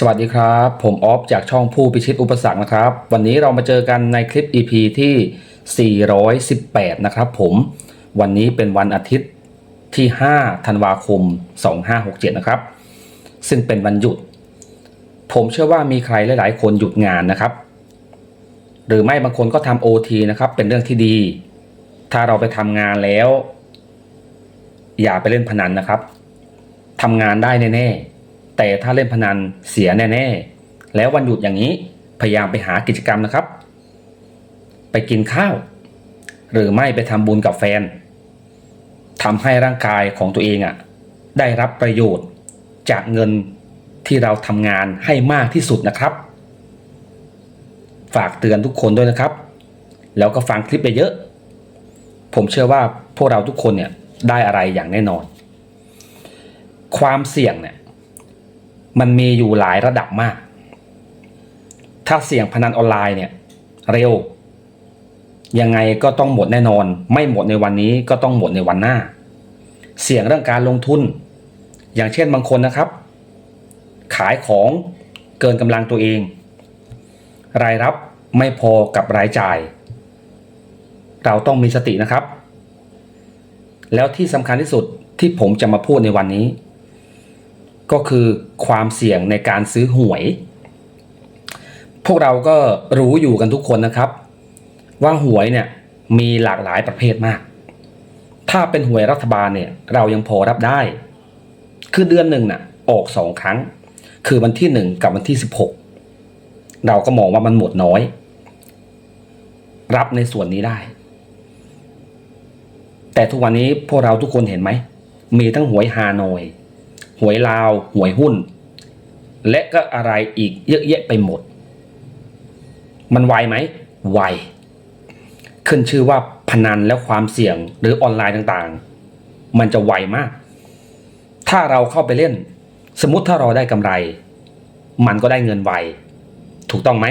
สวัสดีครับ ผมออฟจากช่องผู้พิชิตอุปสรรคนะครับ วันนี้เรามาเจอกันในคลิป EP ที่ 418 นะครับผม วันนี้เป็นวันอาทิตย์ที่ 5 ธันวาคม 2567 นะครับ ซึ่งเป็นวันหยุด ผมเชื่อว่ามีใครหลาย ๆ คนหยุดงานนะครับ หรือไม่บางคนก็ทำ OT นะครับ เป็นเรื่องที่ดี ถ้าเราไปทำงานแล้ว อย่าไปเล่นพนันนะครับทำงานได้แน่ ๆ แต่ถ้าเล่นพนันเสียแน่ๆ แล้ววันหยุดอย่างนี้พยายามไปหากิจกรรมนะครับ ไปกินข้าว หรือไม่ไปทำบุญกับแฟนทำให้ร่างกายของตัวเองอะ่ะได้รับประโยชน์จากเงินที่เราทำงานให้มากที่สุดนะครับ ฝากเตือนทุกคนด้วยนะครับ แล้วก็ฟังคลิปไปเยอะ ผมเชื่อว่าพวกเราทุกคนเนี่ยได้อะไรอย่างแน่นอน ความเสี่ยงเนี่ย มันมีอยู่หลายระดับมาก ถ้าเสี่ยงพนันออนไลน์เนี่ย เร็ว ยังไงก็ต้องหมดแน่นอน ไม่หมดในวันนี้ก็ต้องหมดในวันหน้า เสี่ยงเรื่องการลงทุน อย่างเช่นบางคนนะครับ ขายของเกินกำลังตัวเอง รายรับไม่พอกับรายจ่าย เราต้องมีสตินะครับ แล้วที่สำคัญที่สุดที่ผมจะมาพูดในวันนี้ ก็คือความเสี่ยงในการซื้อหวย พวกเราก็รู้อยู่กันทุกคนนะครับ ว่าหวยเนี่ยมีหลากหลายประเภทมาก ถ้าเป็นหวยรัฐบาลเนี่ยเรายังพอรับได้ คือเดือนหนึ่งน่ะออกสองครั้ง คือวันที่หนึ่งกับวันที่สิบหกเราก็มองว่ามันหมดน้อย รับในส่วนนี้ได้ แต่ทุกวันนี้พวกเราทุกคนเห็นไหม มีทั้งหวยฮานอย หวยลาว หวยหุ้น และก็อะไรอีกเยอะแยะไปหมด มันไวไหมไวขึ้นชื่อว่าพนันและความเสี่ยงหรือออนไลน์ต่างๆ มันจะไวมาก ถ้าเราเข้าไปเล่น สมมติถ้าเราได้กำไร มันก็ได้เงินไว ถูกต้องไหม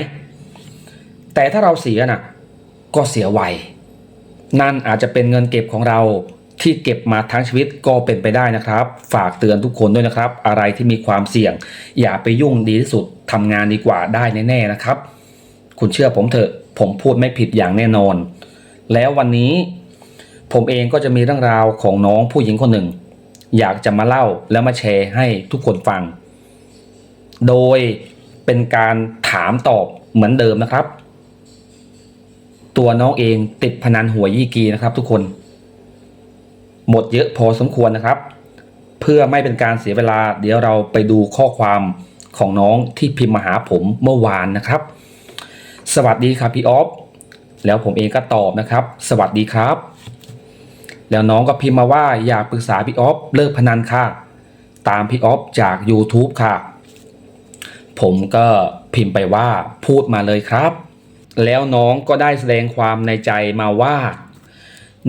แต่ถ้าเราเสียน่ะ ก็เสียไว นั่นอาจจะเป็นเงินเก็บของเรา ที่เก็บมาทั้งชีวิตก็เป็นไปได้นะครับ ฝากเตือนทุกคนด้วยนะครับ อะไรที่มีความเสี่ยง อย่าไปยุ่งดีที่สุดทำงานดีกว่าได้แน่ๆนะครับ คุณเชื่อผมเถอะ ผมพูดไม่ผิดอย่างแน่นอน แล้ววันนี้ผมเองก็จะมีเรื่องราวของน้องผู้หญิงคนหนึ่ง อยากจะมาเล่าแล้วมาแชร์ให้ทุกคนฟัง โดยเป็นการถามตอบเหมือนเดิมนะครับ ตัวน้องเองติดพนันหวยยี่กีนะครับทุกคน หมดเยอะพอสมควรนะครับ เพื่อไม่เป็นการเสียเวลา เดี๋ยวเราไปดูข้อความของน้องที่พิมพ์มาหาผมเมื่อวานนะครับ สวัสดีครับพี่ออฟแล้วผมเองก็ตอบนะครับ สวัสดีครับ แล้วน้องก็พิมพ์มาว่าอยากปรึกษาพี่ออฟเลิกพนันค่ะ ตามพี่ออฟจาก YouTube ค่ะ ผมก็พิมพ์ไปว่าพูดมาเลยครับ แล้วน้องก็ได้แสดงความในใจมาว่า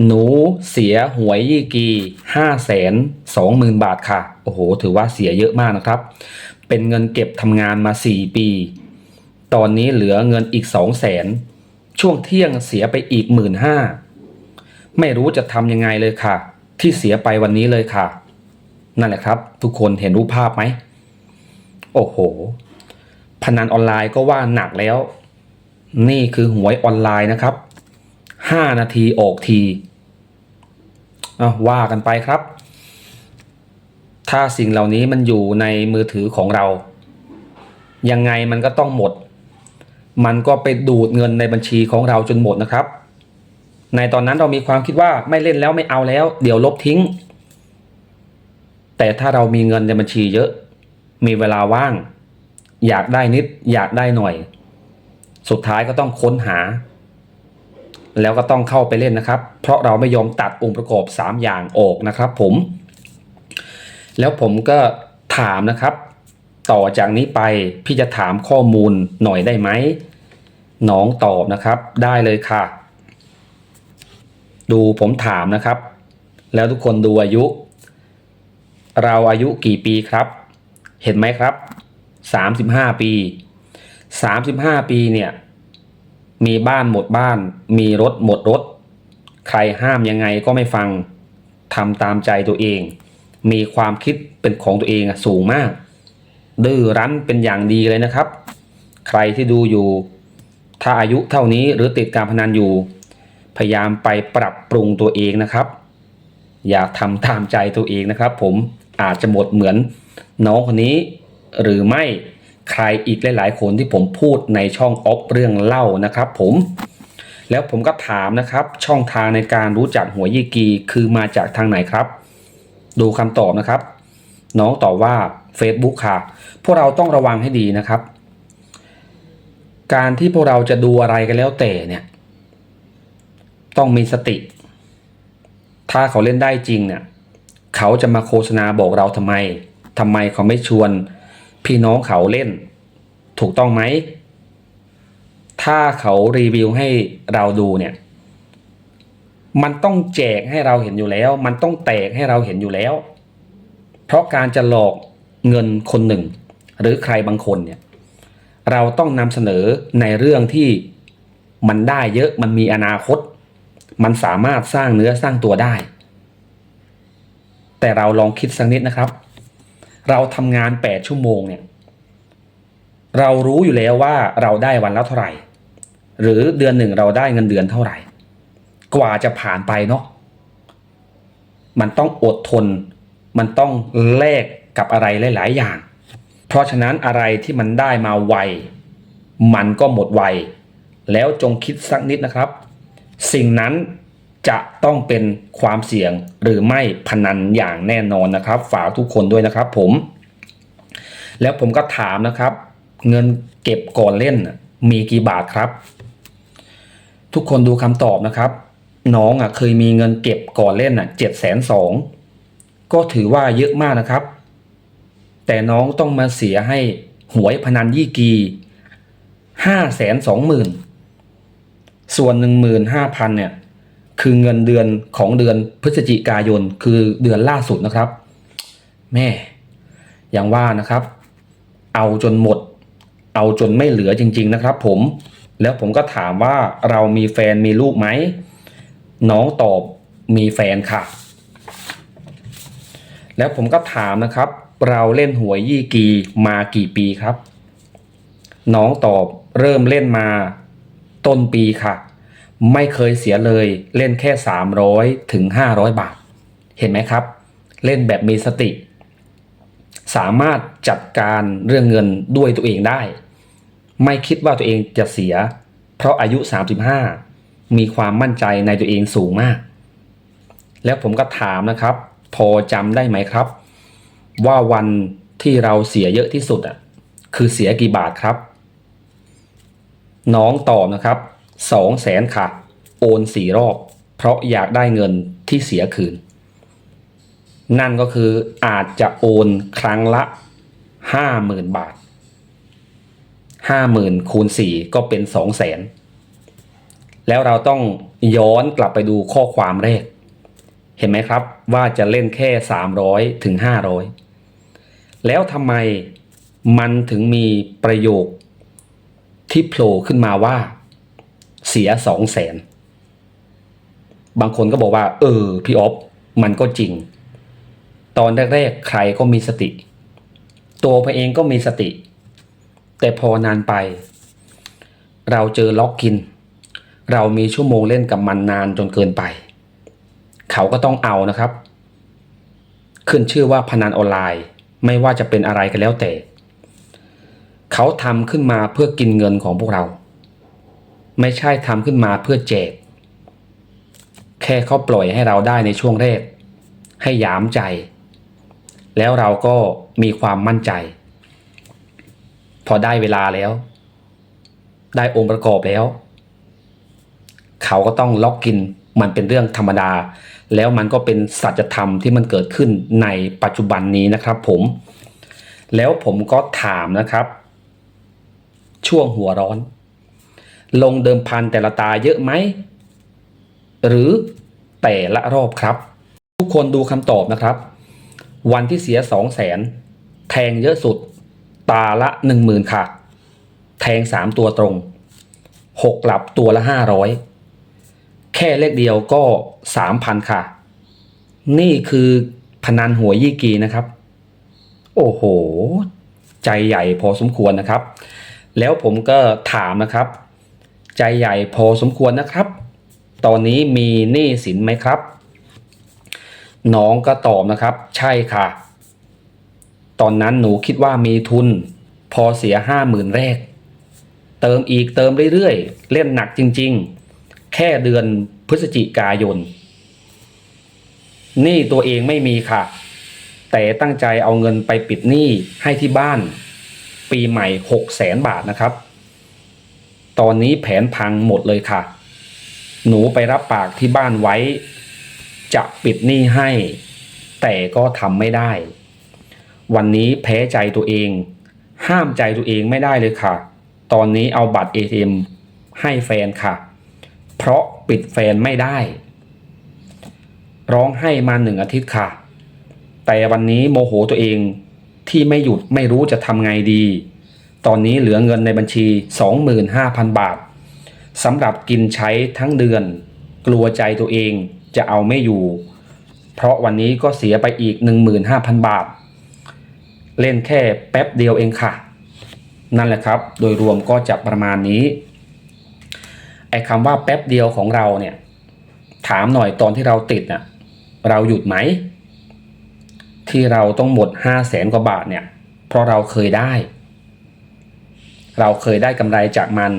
หนูเสียหวยยี่กีห้าแสนสองหมื่นบาทค่ะ โอ้โห ถือว่าเสียเยอะมากนะครับ เป็นเงินเก็บทำงานมาสี่ปี ตอนนี้เหลือเงินอีกสองแสนช่วงเที่ยงเสียไปอีกหมื่นห้าไม่รู้จะทำยังไงเลยค่ะ ที่เสียไปวันนี้เลยค่ะ นั่นแหละครับ ทุกคนเห็นรูปภาพไหม โอ้โห พนันออนไลน์ก็ว่าหนักแล้ว นี่คือหวยออนไลน์นะครับห้านาทีออกที เอาว่ากันไปครับ ถ้าสิ่งเหล่านี้มันอยู่ในมือถือของเรา ยังไงมันก็ต้องหมด มันก็ไปดูดเงินในบัญชีของเราจนหมดนะครับ ในตอนนั้นเรามีความคิดว่าไม่เล่นแล้วไม่เอาแล้ว เดี๋ยวลบทิ้ง แต่ถ้าเรามีเงินในบัญชีเยอะ มีเวลาว่าง อยากได้นิด อยากได้หน่อย สุดท้ายก็ต้องค้นหา แล้วก็ต้องเข้าไปเล่นนะครับ เพราะเราไม่ยอมตัดองค์ประกอบ 3 อย่างออกนะครับผม แล้วผมก็ถามนะครับ ต่อจากนี้ไปพี่จะถามข้อมูลหน่อยได้ไหมน้องตอบนะครับ ได้เลยค่ะ ดูผมถามนะครับ แล้วทุกคนดูอายุ เราอายุกี่ปีครับ เห็นไหมครับ 35 ปี 35 ปีเนี่ย มีบ้านหมดบ้าน มีรถหมดรถ ใครห้ามยังไงก็ไม่ฟังทำตามใจตัวเอง มีความคิดเป็นของตัวเองอะสูงมาก ดื้อรั้นเป็นอย่างดีเลยนะครับ ใครที่ดูอยู่ ถ้าอายุเท่านี้หรือติดการพนันอยู่ พยายามไปปรับปรุงตัวเองนะครับ อย่าทำตามใจตัวเองนะครับ ผมอาจจะหมดเหมือนน้องคนนี้หรือไม่ ใครอีกหลาย ๆ คนที่ผมพูดในช่องออฟเรื่องเล่านะครับ ผมแล้วผมก็ถามนะครับ ช่องทางในการรู้จักหัวยี่กีคือมาจากทางไหนครับ ดูคำตอบนะครับ น้องตอบว่า Facebook ค่ะ พวกเราต้องระวังให้ดีนะครับ การที่พวกเราจะดูอะไรกันแล้วแต่เนี่ย ต้องมีสติ ถ้าเขาเล่นได้จริงเนี่ย เขาจะมาโฆษณาบอกเราทำไมทำไมเขาไม่ชวน พี่น้องเขาเล่น ถูกต้องไหม ถ้าเขารีวิวให้เราดูเนี่ย มันต้องแจกให้เราเห็นอยู่แล้ว มันต้องแตกให้เราเห็นอยู่แล้ว เพราะการจะหลอกเงินคนหนึ่ง หรือใครบางคนเนี่ย เราต้องนำเสนอในเรื่องที่มันได้เยอะมันมีอนาคต มันสามารถสร้างเนื้อสร้างตัวได้ แต่เราลองคิดสักนิดนะครับ เราทำงาน 8 ชั่วโมงเนี่ยเรารู้อยู่แล้วว่าเราได้วันละเท่าไหร่ หรือเดือนหนึ่งเราได้เงินเดือนเท่าไหร่ กว่าจะผ่านไปเนาะมันต้องอดทน มันต้องแลกกับอะไรหลาย ๆ อย่าง เพราะฉะนั้นอะไรที่มันได้มาไว มันก็หมดไว แล้วจงคิดสักนิดนะครับ สิ่งนั้น จะต้องเป็นความเสี่ยงหรือไม่พนันอย่างแน่นอนนะครับ ฝากทุกคนด้วยนะครับผม แล้วผมก็ถามนะครับ เงินเก็บก่อนเล่นมีกี่บาทครับ ทุกคนดูคำตอบนะครับ น้องอะเคยมีเงินเก็บก่อนเล่นอะเจ็ดแสนสองก็ถือว่าเยอะมากนะครับ แต่น้องต้องมาเสียให้หวยพนันยี่กีห้าแสนสองหมื่นส่วนหนึ่งหมื่นห้าพันเนี่ย คือเงินเดือนของเดือนพฤศจิกายน คือเดือนล่าสุดนะครับ แม่ อย่างว่านะครับ เอาจนหมด เอาจนไม่เหลือจริง ๆ นะครับ ผมแล้วผมก็ถามว่าเรามีแฟนมีลูกไหม น้องตอบมีแฟนค่ะ แล้วผมก็ถามนะครับ เราเล่นหวยยี่กีมากี่ปีครับ น้องตอบเริ่มเล่นมาต้นปีค่ะ ไม่เคยเสียเลยเล่นแค่ 300ถึง500 บาท เห็นไหมครับ เล่นแบบมีสติ สามารถจัดการเรื่องเงินด้วยตัวเองได้ ไม่คิดว่าตัวเองจะเสีย เพราะอายุ 35 มีความมั่นใจในตัวเองสูงมาก แล้วผมก็ถามนะครับ พอจำได้ไหมครับ ว่าวันที่เราเสียเยอะที่สุดอะคือเสียกี่บาทครับ น้องตอบนะครับ สองแสนค่ะ โอนสี่รอบ เพราะอยากได้เงินที่เสียคืน นั่นก็คืออาจจะโอนครั้งละห้าหมื่นบาทห้าหมื่นคูณสี่ก็เป็นสองแสนแล้วเราต้องย้อนกลับไปดูข้อความแรก เห็นไหมครับว่าจะเล่นแค่สามร้อยถึงห้าร้อยแล้วทำไมมันถึงมีประโยคที่โผล่ขึ้นมาว่า เสียสองแสนบางคนก็บอกว่า เออ พี่ออฟมันก็จริง ตอนแรกๆใครก็มีสติ ตัวพอเองก็มีสติ แต่พอนานไป เราเจอล็อกกิน เรามีชั่วโมงเล่นกับมันนานจนเกินไป เขาก็ต้องเอานะครับ ขึ้นชื่อว่าพนันออนไลน์ไม่ว่าจะเป็นอะไรกันแล้วแต่ เขาทำขึ้นมาเพื่อกินเงินของพวกเรา ไม่ใช่ทำขึ้นมาเพื่อแจก แค่เขาปล่อยให้เราได้ในช่วงแรก ให้ยามใจ แล้วเราก็มีความมั่นใจ พอได้เวลาแล้ว ได้องค์ประกอบแล้ว เขาก็ต้องล็อกกินมันเป็นเรื่องธรรมดา แล้วมันก็เป็นสัจธรรมที่มันเกิดขึ้นในปัจจุบันนี้นะครับผม แล้วผมก็ถามนะครับ ช่วงหัวร้อน ลงเดิมพันแต่ละตาเยอะไหม หรือแต่ละรอบครับ ทุกคนดูคำตอบนะครับ วันที่เสียสองแสนแทงเยอะสุด ตาละหนึ่งหมื่นค่ะ แทงสามตัวตรงหกหลับตัวละห้าร้อยแค่เลขเดียวก็สามพันค่ะ นี่คือพนันหัวยยี่กีนะครับ โอ้โห ใจใหญ่พอสมควรนะครับ แล้วผมก็ถามนะครับ ใจใหญ่พอสมควรนะครับ ตอนนี้มีหนี้สินไหมครับ น้องก็ตอบนะครับ ใช่ค่ะ ตอนนั้นหนูคิดว่ามีทุน พอเสียห้าหมื่นแรก เติมอีกเติมเรื่อยๆ เล่นหนักจริงๆ แค่เดือนพฤศจิกายนหนี้ตัวเองไม่มีค่ะ แต่ตั้งใจเอาเงินไปปิดหนี้ให้ที่บ้าน ปีใหม่หกแสนบาทนะครับ ตอนนี้แผนพังหมดเลยค่ะ หนูไปรับปากที่บ้านไว้ จะปิดหนี้ให้ แต่ก็ทำไม่ได้ วันนี้แพ้ใจตัวเอง ห้ามใจตัวเองไม่ได้เลยค่ะ ตอนนี้เอาบัตร ATM ให้แฟนค่ะ เพราะปิดแฟนไม่ได้ ร้องให้มาหนึ่งอาทิตย์ค่ะ แต่วันนี้โมโหตัวเองที่ไม่หยุดไม่รู้จะทำไงดี ตอนนี้เหลือเงินในบัญชี 25,000 บาทสำหรับกินใช้ทั้งเดือน กลัวใจตัวเองจะเอาไม่อยู่ เพราะวันนี้ก็เสียไปอีก 15,000 บาท เล่นแค่แป๊บเดียวเองค่ะ นั่นแหละครับ โดยรวมก็จะประมาณนี้ ไอ้คำว่าแป๊บเดียวของเราเนี่ย ถามหน่อยตอนที่เราติดน่ะเราหยุดไหม ที่เราต้องหมดห้าแสนกว่าบาทเนี่ย เพราะเราเคยได้ เราเคยได้กำไรจากมัน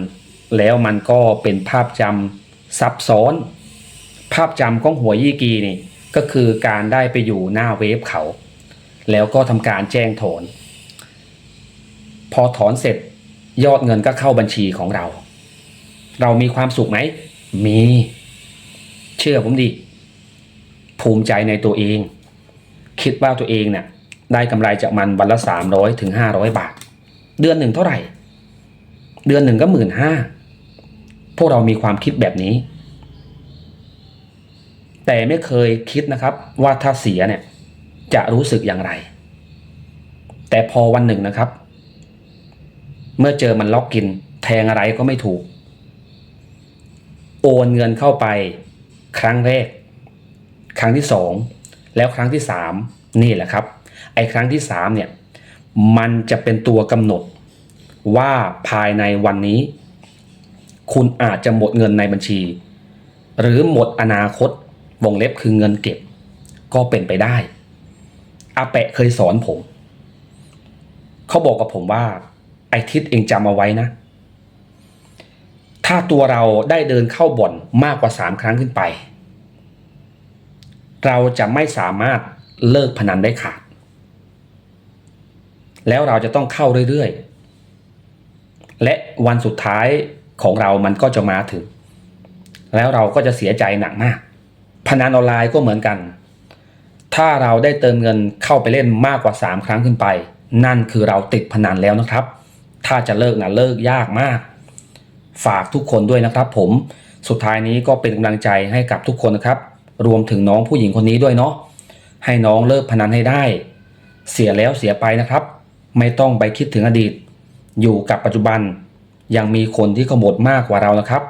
แล้วมันก็เป็นภาพจำซับซ้อน ภาพจำของหัวยี่กีนี่ก็คือการได้ไปอยู่หน้าเวฟเขา แล้วก็ทำการแจ้งถอน พอถอนเสร็จยอดเงินก็เข้าบัญชีของเรา เรามีความสุขไหม มี เชื่อผมดิ ภูมิใจในตัวเอง คิดว่าตัวเองเนี่ยได้กำไรจากมันวันละสามร้อยถึงห้าร้อยบาท เดือนหนึ่งเท่าไหร่ เดือนหนึ่งก็หมื่นห้าพวกเรามีความคิดแบบนี้ แต่ไม่เคยคิดนะครับ ว่าถ้าเสียเนี่ยจะรู้สึกอย่างไร แต่พอวันหนึ่งนะครับ เมื่อเจอมันล็อกกิน แทงอะไรก็ไม่ถูก โอนเงินเข้าไป ครั้งแรก ครั้งที่สองแล้วครั้งที่สามนี่แหละครับ ไอ้ครั้งที่สามเนี่ย มันจะเป็นตัวกำหนด ว่าภายในวันนี้ คุณอาจจะหมดเงินในบัญชี หรือหมดอนาคตวงเล็บคือเงินเก็บ ก็เป็นไปได้อาแปะเคยสอนผม เขาบอกกับผมว่า ไอทิศเองจำเอาไว้นะ ถ้าตัวเราได้เดินเข้าบ่อนมากกว่าสามครั้งขึ้นไป เราจะไม่สามารถเลิกพนันได้ขาด แล้วเราจะต้องเข้าเรื่อยๆ และวันสุดท้ายของเรามันก็จะมาถึง แล้วเราก็จะเสียใจหนักมาก พนันออนไลน์ก็เหมือนกัน ถ้าเราได้เติมเงินเข้าไปเล่นมากกว่า 3 ครั้งขึ้นไป นั่นคือเราติดพนันแล้วนะครับ ถ้าจะเลิกนะเลิกยากมาก ฝากทุกคนด้วยนะครับ ผมสุดท้ายนี้ก็เป็นกำลังใจให้กับทุกคนนะครับ รวมถึงน้องผู้หญิงคนนี้ด้วยเนาะให้น้องเลิกพนันให้ได้ เสียแล้วเสียไปนะครับ ไม่ต้องไปคิดถึงอดีต อยู่กับปัจจุบัน ยังมีคนที่ขโมดมากกว่าเรานะครับ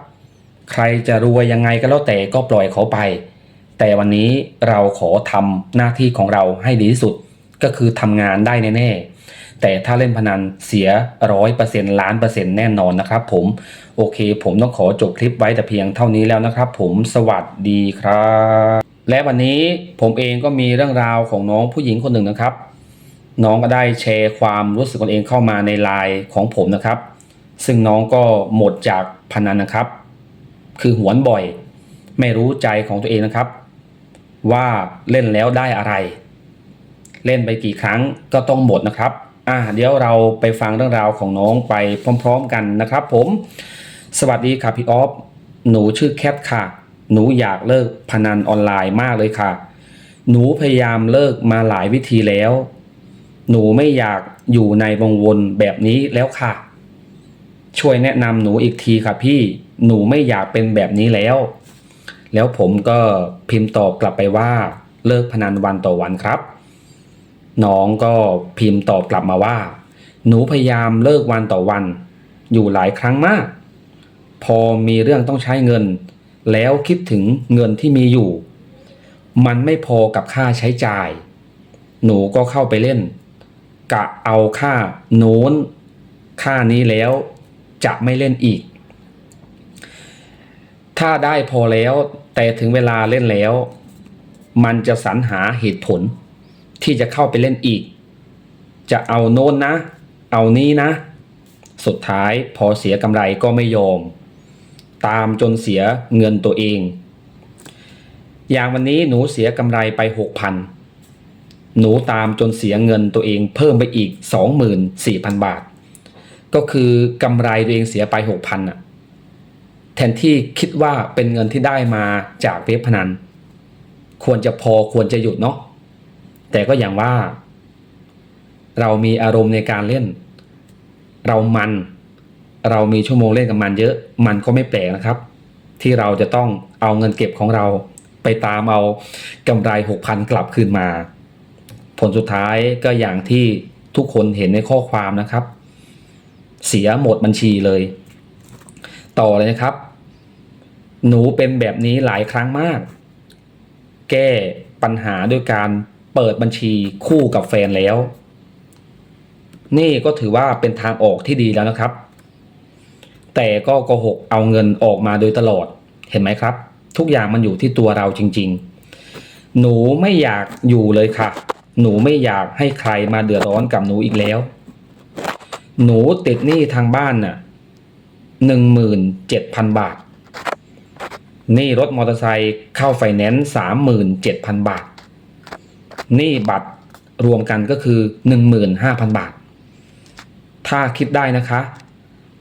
ใครจะรวยยังไงก็แล้วแต่ก็ปล่อยเขาไป แต่วันนี้เราขอทำหน้าที่ของเราให้ดีที่สุดก็คือทำงานได้แน่ๆแต่ถ้าเล่นพนันเสียร้อยเปอร์เซ็นต์ล้านเปอร์เซ็นต์แน่นอนนะครับ ผมโอเค ผมต้องขอจบคลิปไว้แต่เพียงเท่านี้แล้วนะครับ ผมสวัสดีครับ และวันนี้ผมเองก็มีเรื่องราวของน้องผู้หญิงคนหนึ่งนะครับ น้องก็ได้แชร์ความรู้สึกของเองเข้ามาในไลน์ของผมนะครับ ซึ่งน้องก็หมดจากพนันนะครับ คือหวนบ่อย ไม่รู้ใจของตัวเองนะครับ ว่าเล่นแล้วได้อะไร เล่นไปกี่ครั้งก็ต้องหมดนะครับอ่าเดี๋ยวเราไปฟังเรื่องราวของน้องไปพร้อม ๆ กันนะครับ ผม สวัสดีค่ะพี่ออฟหนูชื่อแคทค่ะ หนูอยากเลิกพนันออนไลน์มากเลยค่ะ หนูพยายามเลิกมาหลายวิธีแล้ว หนูไม่อยากอยู่ในวงวนแบบนี้แล้วค่ะ ช่วยแนะนำหนูอีกทีค่ะพี่หนูไม่อยากเป็นแบบนี้แล้ว แล้วผมก็พิมพ์ตอบกลับไปว่า เลิกพนันวันต่อวันครับ น้องก็พิมพ์ตอบกลับมาว่า หนูพยายามเลิกวันต่อวัน อยู่หลายครั้งมาก พอมีเรื่องต้องใช้เงิน แล้วคิดถึงเงินที่มีอยู่ มันไม่พอกับค่าใช้จ่าย หนูก็เข้าไปเล่น กะเอาค่าโน้น ค่านี้แล้วจะไม่เล่นอีก ถ้าได้พอแล้วแต่ถึงเวลาเล่นแล้ว มันจะสรรหาเหตุผล ที่จะเข้าไปเล่นอีก จะเอาโน้นนะ เอานี้นะ สุดท้ายพอเสียกำไรก็ไม่ยอม ตามจนเสียเงินตัวเอง อย่างวันนี้หนูเสียกำไรไปหกพัน หนูตามจนเสียเงินตัวเองเพิ่มไปอีกสองหมื่นสี่พันบาท ก็คือกำไรตัวเองเสียไปหกพันอะแทนที่คิดว่าเป็นเงินที่ได้มาจากเว็บพนัน ควรจะพอควรจะหยุดเนาะแต่ก็อย่างว่า เรามีอารมณ์ในการเล่น เรามัน เรามีชั่วโมงเล่นกับมันเยอะ มันก็ไม่แปลกนะครับ ที่เราจะต้องเอาเงินเก็บของเราไปตามเอากำไรหกพันกลับคืนมา ผลสุดท้ายก็อย่างที่ทุกคนเห็นในข้อความนะครับ เสียหมดบัญชีเลย ต่อเลยนะครับ หนูเป็นแบบนี้หลายครั้งมาก แก้ปัญหาด้วยการเปิดบัญชีคู่กับแฟนแล้ว นี่ก็ถือว่าเป็นทางออกที่ดีแล้วนะครับ แต่ก็โกหกเอาเงินออกมาโดยตลอดเห็นไหมครับ ทุกอย่างมันอยู่ที่ตัวเราจริง ๆ หนูไม่อยากอยู่เลยค่ะ หนูไม่อยากให้ใครมาเดือดร้อนกับหนูอีกแล้ว หนูติดหนี้ทางบ้านน่ะหนึ่งหมื่นเจ็ดพันบาท หนี้รถมอเตอร์ไซค์เข้าไฟแนนซ์สามหมื่นเจ็ดพันบาท หนี้บัตรรวมกันก็คือหนึ่งหมื่นห้าพันบาท ถ้าคิดได้นะคะ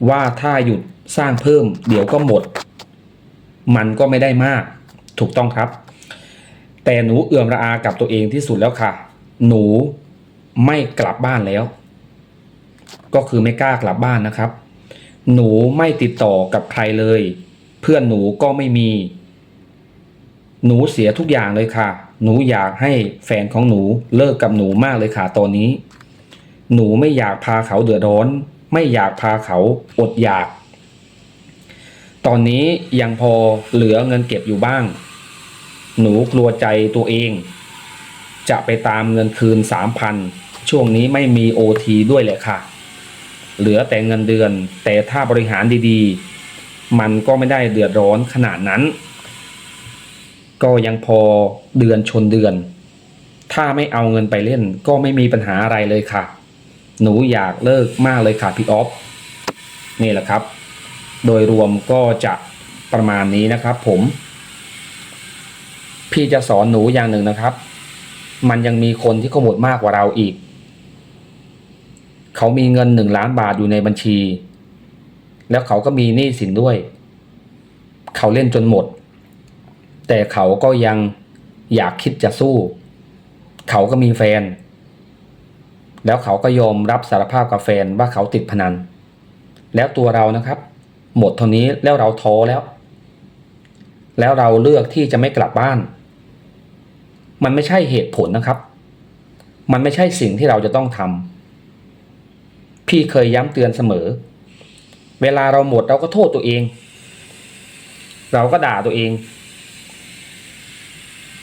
ว่าถ้าหยุดสร้างเพิ่มเดี๋ยวก็หมด มันก็ไม่ได้มาก ถูกต้องครับ แต่หนูเอื่อมระอากับตัวเองที่สุดแล้วค่ะ หนูไม่กลับบ้านแล้ว ก็คือไม่กล้ากลับบ้านนะครับ หนูไม่ติดต่อกับใครเลย เพื่อนหนูก็ไม่มี หนูเสียทุกอย่างเลยค่ะ หนูอยากให้แฟนของหนูเลิกกับหนูมากเลยค่ะตอนนี้ หนูไม่อยากพาเขาเดือดร้อน ไม่อยากพาเขาอดอยาก ตอนนี้ยังพอเหลือเงินเก็บอยู่บ้าง หนูกลัวใจตัวเอง จะไปตามเงินคืนสามพันช่วงนี้ไม่มีโอทีด้วยแหละค่ะ เหลือแต่เงินเดือน แต่ถ้าบริหารดีๆ มันก็ไม่ได้เดือดร้อนขนาดนั้น ก็ยังพอเดือนชนเดือน ถ้าไม่เอาเงินไปเล่นก็ไม่มีปัญหาอะไรเลยค่ะ หนูอยากเลิกมากเลยค่ะพี่ออฟนี่แหละครับ โดยรวมก็จะประมาณนี้นะครับผม พี่จะสอนหนูอย่างหนึ่งนะครับ มันยังมีคนที่เขาหมดมากกว่าเราอีก เขามีเงินหนึ่งล้านบาทอยู่ในบัญชี แล้วเขาก็มีหนี้สินด้วย เขาเล่นจนหมด แต่เขาก็ยังอยากคิดจะสู้ เขาก็มีแฟน แล้วเขาก็ยอมรับสารภาพกับแฟนว่าเขาติดพนัน แล้วตัวเรานะครับ หมดเท่านี้แล้วเราท้อแล้ว แล้วเราเลือกที่จะไม่กลับบ้าน มันไม่ใช่เหตุผลนะครับ มันไม่ใช่สิ่งที่เราจะต้องทำพี่เคยย้ำเตือนเสมอ เวลาเราหมดเราก็โทษตัวเอง เราก็ด่าตัวเอง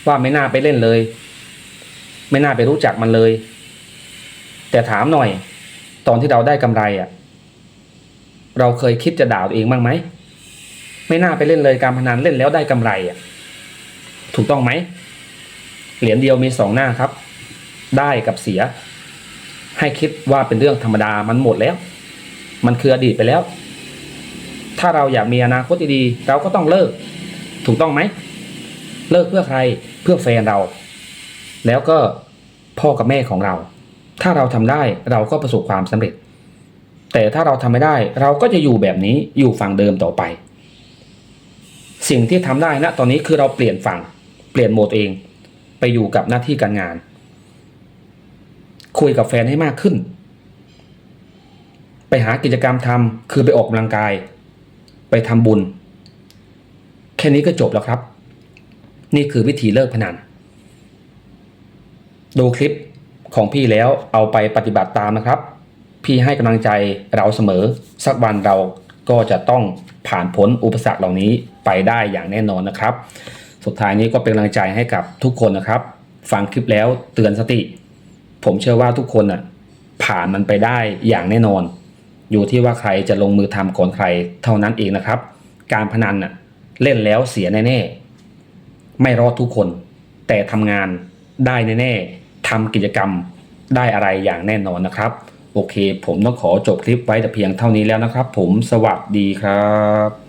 ว่าไม่น่าไปเล่นเลย ไม่น่าไปรู้จักมันเลย แต่ถามหน่อย ตอนที่เราได้กำไรอะ เราเคยคิดจะด่าตัวเองบ้างไหมไม่น่าไปเล่นเลยการพนันเล่นแล้วได้กำไรอะ ถูกต้องไหม เหรียญเดียวมีสองหน้าครับ ได้กับเสีย ให้คิดว่าเป็นเรื่องธรรมดามันหมดแล้ว มันคืออดีตไปแล้ว ถ้าเราอยากมีอนาคตดีๆเราก็ต้องเลิก ถูกต้องไหม เลิกเพื่อใครเพื่อแฟนเรา แล้วก็พ่อกับแม่ของเรา ถ้าเราทำได้เราก็ประสบความสำเร็จ แต่ถ้าเราทำไม่ได้เราก็จะอยู่แบบนี้อยู่ฝั่งเดิมต่อไป สิ่งที่ทำได้นะตอนนี้คือเราเปลี่ยนฝั่งเปลี่ยนโหมดเอง ไปอยู่กับหน้าที่การงาน คุยกับแฟนให้มากขึ้น ไปหากิจกรรมทำคือไปออกกำลังกาย ไปทำบุญ แค่นี้ก็จบแล้วครับ นี่คือวิธีเลิกพนัน ดูคลิปของพี่แล้วเอาไปปฏิบัติตามนะครับ พี่ให้กำลังใจเราเสมอ สักวันเราก็จะต้องผ่านพ้นอุปสรรคเหล่านี้ไปได้อย่างแน่นอนนะครับ สุดท้ายนี้ก็เป็นกำลังใจให้กับทุกคนนะครับ ฟังคลิปแล้วเตือนสติ ผมเชื่อว่าทุกคนน่ะผ่านมันไปได้อย่างแน่นอน อยู่ที่ว่าใครจะลงมือทำก่อนใครเท่านั้นเองนะครับ การพนันน่ะเล่นแล้วเสียแน่ๆ ไม่รอดทุกคน แต่ทำงานได้แน่ๆทำกิจกรรมได้อะไรอย่างแน่นอนนะครับ โอเค ผมต้องขอจบคลิปไว้แต่เพียงเท่านี้แล้วนะครับ ผมสวัสดีครับ